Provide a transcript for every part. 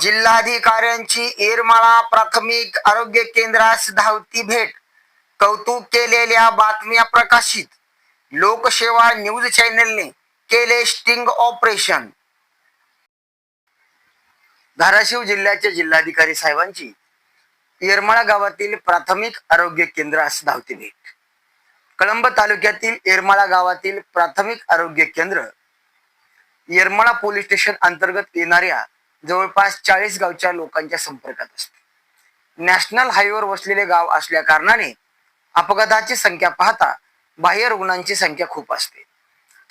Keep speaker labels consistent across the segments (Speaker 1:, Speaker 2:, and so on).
Speaker 1: जिल्हाधिकाऱ्यांची येरमाळा प्राथमिक आरोग्य केंद्रास धावती भेट. कौतुक केलेल्या बातम्या प्रकाशित. लोकसेवा न्यूज चॅनलने केले स्टिंग ऑपरेशन. धाराशिव जिल्ह्याच्या जिल्हाधिकारी साहेबांची येरमाळा गावातील प्राथमिक आरोग्य केंद्रास धावती भेट. कळंब तालुक्यातील येरमाळा गावातील प्राथमिक आरोग्य केंद्र येरमाळा पोलीस स्टेशन अंतर्गत येणाऱ्या जवळपास चाळीस गावच्या लोकांच्या संपर्कात असते. नॅशनल हायवेवर वसलेले गाव असल्या कारणाने अपघाताची संख्या पाहता बाह्य रुग्णांची संख्या खूप असते.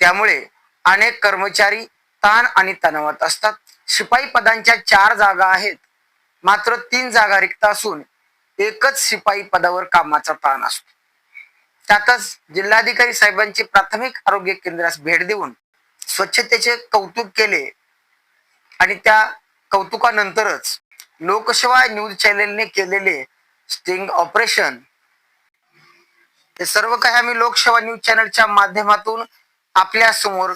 Speaker 1: त्यामुळे अनेक कर्मचारी ताण आणि तणावात असतात. शिपाई पदांच्या चार जागा आहेत. मात्र तीन जागा रिक्त असून एकच शिपाई पदावर कामाचा ताण असतो. त्यातच जिल्हाधिकारी साहेबांची प्राथमिक आरोग्य केंद्रास भेट देऊन स्वच्छतेचे कौतुक केले आणि त्या कौतुकानंतरच लोकसेवा न्यूज चॅनलने केलेले स्टिंग ऑपरेशन हे सर्व काही आम्ही लोकसेवा न्यूज चॅनलच्या माध्यमातून आपल्यासमोर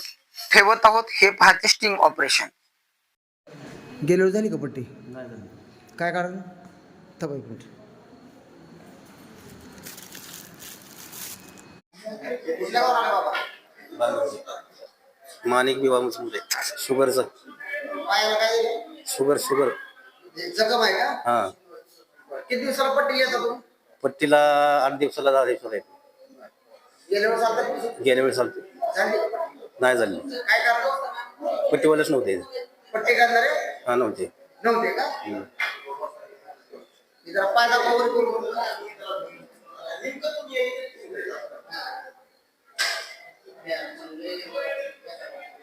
Speaker 1: ठेवत आहोत. हे पाहते स्टिंग ऑपरेशन
Speaker 2: गेल्यावर झाली का पट्टी? काय कारण? थांबा एक मिनिट.
Speaker 3: माणिक मुसमुले शुगरचं शुगर शुगर.
Speaker 1: जखम आहे का?
Speaker 3: हा.
Speaker 1: किती दिवसाला पट्टी घेता तू?
Speaker 3: पट्टीला आठ दिवसाला दहा दिवसाला येतो.
Speaker 1: गेल्या वेळेस
Speaker 3: गेल्या वेळेस चालते
Speaker 1: झाली?
Speaker 3: नाही झाली.
Speaker 1: काय कारण?
Speaker 3: पट्टीवालेच नव्हते.
Speaker 1: पट्टी करणारे
Speaker 3: हा नव्हते.
Speaker 1: नव्हते का?
Speaker 3: हम्म.
Speaker 1: मी जरा पाय दाखवा वर करून.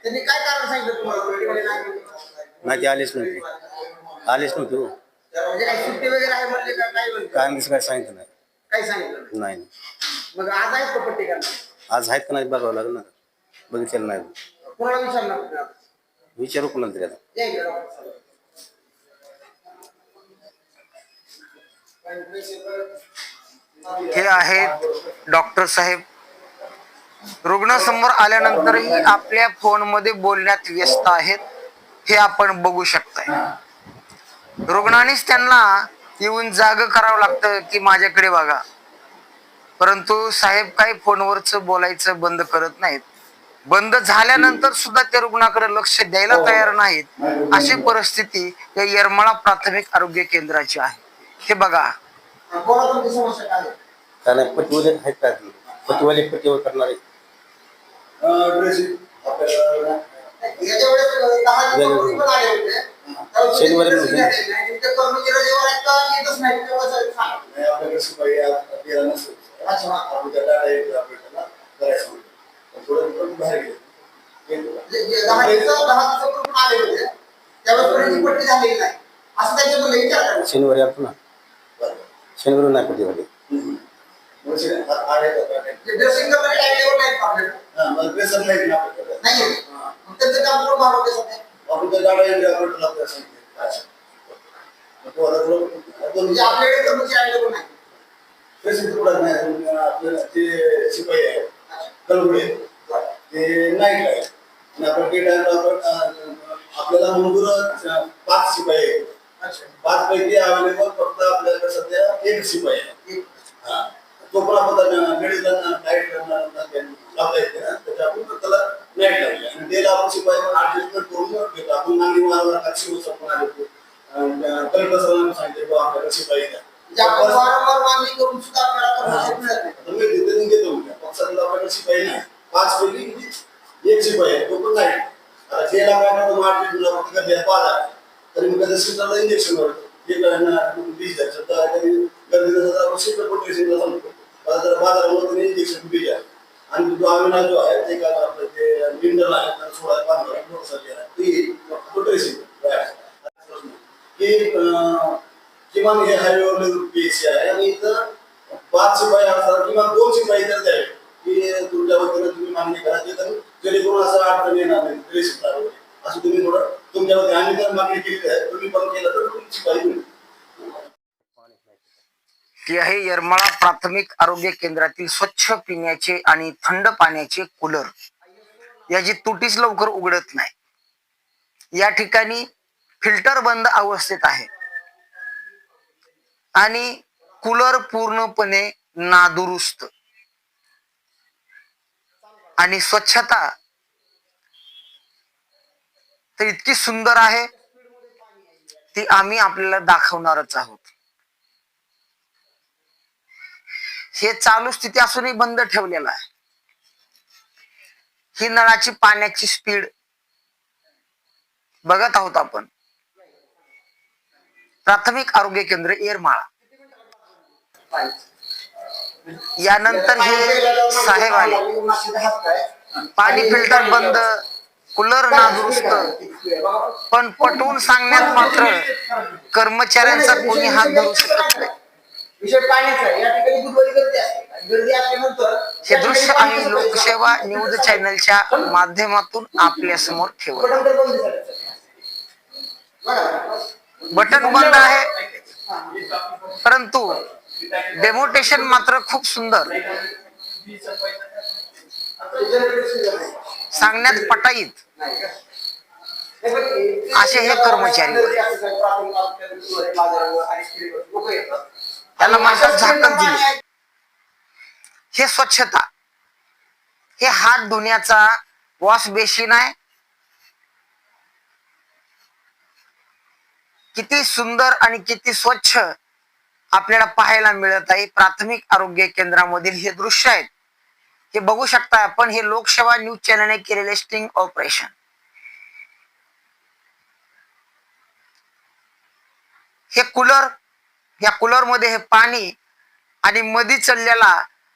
Speaker 1: त्यांनी काय कारण सांगितलं तुम्हाला? पट्टीवाले नाही. म्हणून?
Speaker 3: नाही ते आलेच नव्हते. आलेच नव्हते हो.
Speaker 1: म्हणजे काही सुट्टी वगैरे आहे म्हणले का काय म्हणले?
Speaker 3: काय सांगितलं नाही.
Speaker 1: काय सांगितलं?
Speaker 3: नाही नाही.
Speaker 1: मग आज आहेत का पट्टी करणार?
Speaker 3: आज आहेत का नाही बघावं लागेल ना. बघितलेलं नाही.
Speaker 1: कोणाला विचारणार तुम्ही?
Speaker 3: विचारू कोणाला तरी आता.
Speaker 1: या इकडे डॉक्टर हे आहेत डॉक्टर साहेब. रुग्णासमोर आल्यानंतरही आपल्या फोनमध्ये बोलण्यात व्यस्त आहेत. हे आपण बघू शकताय. रुग्णानेच त्यांना येऊन जाग करावं लागतं की माझ्याकडे बघा. परंतु साहेब काही फोनवरच बोलायचं बंद करत नाहीत. बंद झाल्यानंतर सुद्धा त्या रुग्णाकडे लक्ष द्यायला तयार नाहीत. अशी परिस्थिती या येरमाळा प्राथमिक आरोग्य केंद्राची आहे. हे बघा.
Speaker 3: पट्टीवर करणारे. शनिवारी
Speaker 4: नसेल आपण.
Speaker 3: शनिवारी आलतो ना?
Speaker 4: बरं.
Speaker 3: शनिवारी नाही पट्टीवाले
Speaker 4: मग शे- हा- हा आहे का? हा, मग प्रेशर नाही ना आपल्याकडे. तो आता थोडं- दोन- प्रेशर थोडं नाही. आपल्याला ते शिपाई आहे कलगुडे ते नाईट आहे आणि आपण ते टाइमला आपण आपल्याला अं, पाच शिपाई आहेत पाच पैकी अवेलेबल फक्त आपल्याकडे सध्या एक शिपाई आहे हा. तो पण आपण नाईट लावता येते ना आपण नांदी मारावर तुम्ही तिथे घेतो पाच पैकी किती? एक शिपाई आहे तो पण नाही आता मार्केट तुला फक्त पाच आहे तरी कधी इंजेक्शन वरतो द्यायचं तर कधी गर्दी नसेल तर सांगतो आता जर बाजारामध्ये इंजेक्शन बी आहे आणि जो अविना जो आहे ते काय आपलं ते मिनरल आहे सोळा पंधरा मोटरसायकल आहे तो की किमान हे हायवेवर पीएससी आहे आणि इथं पाच शिपाई असतात किंवा दोन शिपाई तर द्यावे की तुमच्या वतीनं तुम्ही मागणी करा जे तर जेणेकरून असं अडचण येणार नाही ट्रेसिंग वगैरे. असं तुम्ही थोडं तुमच्या वतीने आम्ही तर मागणी केली आहे. तुम्ही पण केलं तर तुमची शिपाई मिळेल
Speaker 1: की आहे येरमाळा प्राथमिक आरोग्य केंद्रातील स्वच्छ पिण्याचे आणि थंड पाण्याचे कूलर. याची तुटीच लवकर उघडत नाही या ठिकाणी फिल्टर बंद अवस्थेत आहे. आणि कूलर पूर्णपणे नादुरुस्त. आणि स्वच्छता तर इतकी सुंदर आहे ती आम्ही आपल्याला दाखवणारच आहोत. हे चालू स्थिती असूनही बंद ठेवलेलं आहे. ही नळाची पाण्याची स्पीड बघत आहोत आपण. प्राथमिक आरोग्य केंद्र येरमाळा. यानंतर हे साहेब आले. पाणी फिल्टर बंद कूलर नादुरुस्त. पण पटवून सांगण्यात मात्र कर्मचाऱ्यांचा कोणी हात धरू शकत नाही. हे दृश्य आम्ही लोकसेवा न्यूज चॅनलच्या माध्यमातून आपल्यासमोर ठेवत
Speaker 5: बटन बंद
Speaker 1: आहे. परंतु डेमोटेशन मात्र खूप सुंदर. सांगण्यात पटाईत. असे हे कर्मचारी. त्याला माणसात झाकण दिली. हे स्वच्छता. हे हात धुण्याचा वॉश बेसिन आहे. किती सुंदर आणि किती स्वच्छ आपल्याला पाहायला मिळत आहे. प्राथमिक आरोग्य केंद्रामधील हे दृश्य आहेत. हे बघू शकता आपण हे लोकसेवा न्यूज चॅनलने केलेले स्टिंग ऑपरेशन हे कूलर या कूलरमध्ये हे पाणी आणि मधी चढलेला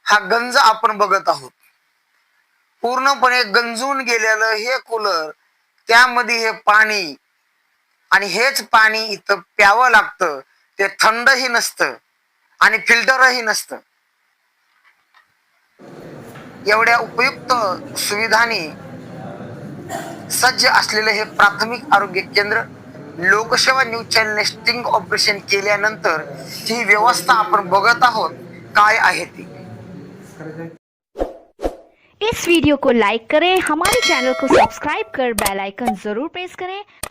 Speaker 1: हा गंज आपण बघत आहोत. पूर्णपणे गंजून गेलेलं हे कूलर त्यामध्ये हे पाणी आणि हेच पाणी इथं प्यावं लागतं. ते थंडही नसतं. आणि फिल्टरही नसतं. एवढ्या उपयुक्त सुविधांनी सज्ज असलेलं हे प्राथमिक आरोग्य केंद्र लोकसेवा न्यूज चॅनलने स्टिंग ऑपरेशन केल्यानंतर ही व्यवस्था आपण बघत आहोत. काय आहे ती?
Speaker 6: इस वीडियो को लाइक करें हमारे चैनल को सब्सक्राइब कर बेल आइकन जरूर प्रेस करें।